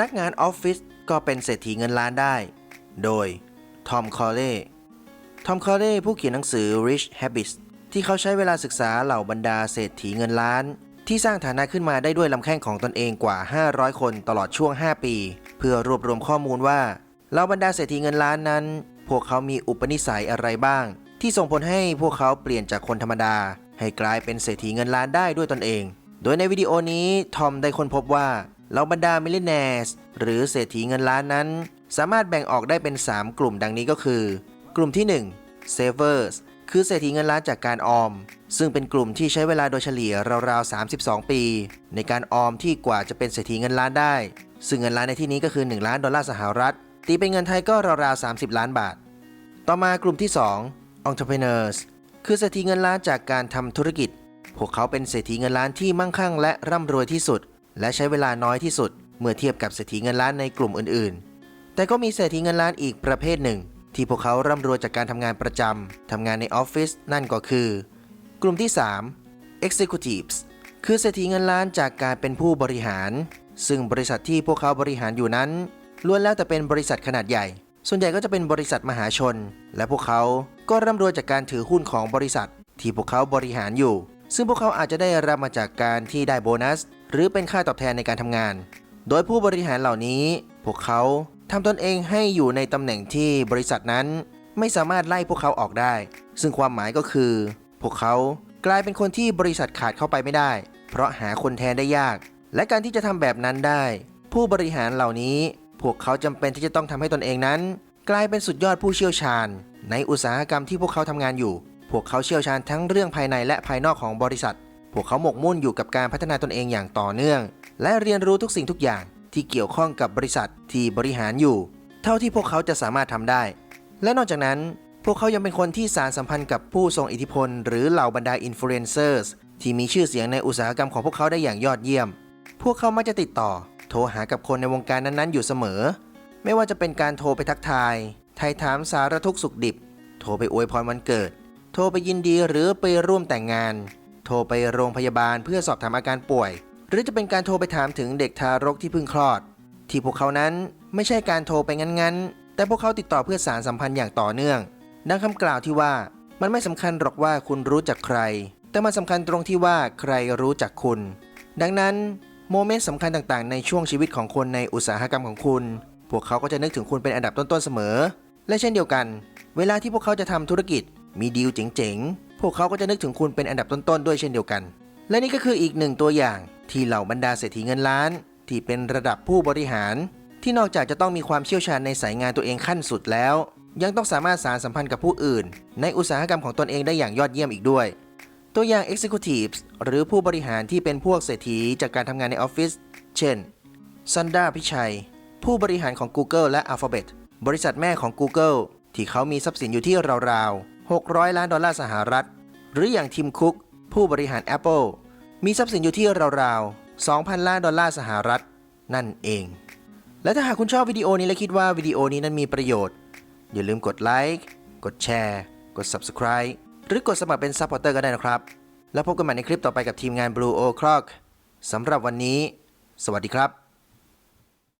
นักงานออฟฟิศก็เป็นเศรษฐีเงินล้านได้ โดย ทอม คอเล่ ทอม คอเล่ผู้เขียนหนังสือ Rich Habits ที่เขาใช้เวลาศึกษาเหล่าบรรดาเศรษฐีเงินล้าน ที่สร้างฐานะขึ้นมาได้ด้วยลำแข้งของตนเองกว่า 500 คนตลอดช่วง 5 ปี เพื่อรวบรวมข้อมูลว่าเหล่าบรรดาเศรษฐีเงินล้านนั้น พวกเขามีอุปนิสัยอะไรบ้าง ที่ส่งผลให้พวกเขาเปลี่ยนจากคนธรรมดา ให้กลายเป็นเศรษฐีเงินล้านได้ด้วยตนเอง โดยในวิดีโอนี้ทอมได้ค้นพบว่า เหล่าบรรดามิลเลนเนสหรือเศรษฐีเงินล้านนั้น สามารถแบ่งออกได้เป็น 3 กลุ่มดังนี้ก็คือ กลุ่มที่ 1 savers คือเศรษฐีเงินล้านจากการออม ซึ่งเป็นกลุ่มที่ใช้เวลาโดยเฉลี่ยราวๆ 32 ปี ในการออมที่กว่าจะเป็นเศรษฐีเงินล้านได้ ซึ่งเงินล้านในที่นี้ก็คือ 1 ล้านดอลลาร์สหรัฐ ตีเป็นเงินไทยก็ราวๆ 30 ล้านบาท ต่อมากลุ่มที่ 2 entrepreneurs คือเศรษฐีเงินล้านจากการทำธุรกิจ พวกเขาเป็นเศรษฐีเงินล้านที่มั่งคั่งและร่ำรวยที่สุด และใช้เวลาน้อยที่สุด เมื่อเทียบกับเศรษฐีเงินล้านในกลุ่มอื่นๆ แต่ก็มีเศรษฐีเงินล้านอีกประเภทหนึ่ง ที่พวกเขาร่ำรวยจากการทำงานประจำทำงานในออฟฟิศนั่นก็คือ กลุ่มที่ 3 executives คือเศรษฐีเงินล้านจากการเป็นผู้บริหาร ซึ่งบริษัทที่พวกเขาบริหารอยู่นั้นล้วนแล้วแต่เป็นบริษัทขนาดใหญ่ ส่วนใหญ่ก็จะเป็นบริษัทมหาชน และพวกเขาก็ร่ำรวยจากการถือหุ้นของบริษัท ที่พวกเขาบริหารอยู่ ซึ่งพวกเขาอาจจะได้รับมาจากการที่ได้โบนัส หรือเป็นค่าตอบแทนในการทำงาน โดยผู้บริหารเหล่านี้ พวกเขาทำตนเองให้อยู่ในตำแหน่งที่บริษัทนั้น ไม่สามารถไล่พวกเขาออกได้ ซึ่งความหมายก็คือ พวกเขากลายเป็นคนที่บริษัทขาดเข้าไปไม่ได้ เพราะหาคนแทนได้ยาก และการที่จะทำแบบนั้นได้ ผู้บริหารเหล่านี้ พวกเขาจำเป็นที่จะต้องทำให้ตนเองนั้น กลายเป็นสุดยอดผู้เชี่ยวชาญ ในอุตสาหกรรมที่พวกเขาทำงานอยู่ พวกเขาเชี่ยวชาญทั้งเรื่องภายในและภายนอกของบริษัท พวกเขาหมกมุ่นอยู่กับการพัฒนาตนเองอย่างต่อเนื่อง และเรียนรู้ทุกสิ่งทุกอย่างที่เกี่ยวข้องกับบริษัทที่บริหารอยู่ เท่าที่พวกเขาจะสามารถทำได้ และนอกจากนั้น พวกเขายังเป็นคนที่สารสัมพันธ์กับผู้ทรงอิทธิพล หรือเหล่าบรรดาอินฟลูเอนเซอร์ที่มีชื่อเสียงในอุตสาหกรรมของพวกเขาได้อย่างยอดเยี่ยม พวกเขามักจะติดต่อ โทรหากับคนในวงการนั้นๆ อยู่เสมอ ไม่ว่าจะเป็นการโทรไปทักทายไทยถามสารทุกสุขดิบ โทรไปอวยพรวันเกิด โทรไปยินดีหรือไปร่วมแต่งงาน โทรไปโรงพยาบาลเพื่อสอบถามอาการป่วย หรือจะเป็นการโทรไปถามถึงเด็กทารกที่เพิ่งคลอด ที่พวกเขานั้นไม่ใช่การโทรไปงั้นๆ แต่พวกเขาติดต่อเพื่อสารสัมพันธ์อย่างต่อเนื่อง ดังคำกล่าวที่ว่ามันไม่สำคัญหรอกว่าคุณรู้จักใคร แต่มันสำคัญตรงที่ว่าใครรู้จักคุณ ดังนั้นโมเมนต์สำคัญต่างๆ ในช่วงชีวิตของคนในอุตสาหกรรมของคุณ พวกเขาก็จะนึกถึงคุณเป็นอันดับต้นๆเสมอ และเช่นเดียวกัน เวลาที่พวกเขาจะทำธุรกิจ มีดีลเจ๋งๆ พวกเขาก็จะนึกถึงคุณเป็นอันดับต้นๆด้วยเช่นเดียวกัน และนี่ก็คืออีกหนึ่งตัวอย่างที่เหล่าบรรดาเศรษฐีเงินล้าน ที่เป็นระดับผู้บริหาร ที่นอกจากจะต้องมีความเชี่ยวชาญในสายงานตัวเองขั้นสุดแล้ว ยังต้องสามารถสารสัมพันธ์กับผู้อื่น ในอุตสาหกรรมของตนเองได้อย่างยอดเยี่ยมอีกด้วย ตัวอย่าง Executives หรือผู้บริหารที่เป็นพวกเศรษฐีจากการทำงานในออฟฟิศเช่นซันดาพิชัย ผู้บริหารของ Google และ Alphabet บริษัทแม่ของ Google ที่เขามีทรัพย์สินอยู่ที่ราวๆ 600 ล้านดอลลาร์สหรัฐ หรืออย่างทิมคุก ผู้บริหาร Apple มีทรัพย์สินอยู่ที่ราวๆ 2,000 ล้านดอลลาร์สหรัฐ นั่นเอง และถ้าหากคุณชอบวิดีโอนี้และคิดว่าวิดีโอนี้นั้นมีประโยชน์ อย่าลืมกดไลค์ กดแชร์ กด Subscribe หรือกดสมัครเป็นซัพพอร์เตอร์ก็ได้นะครับ แล้วพบกันใหม่ในคลิปต่อไปกับทีมงาน Blue O'Clock สำหรับวันนี้ สวัสดีครับ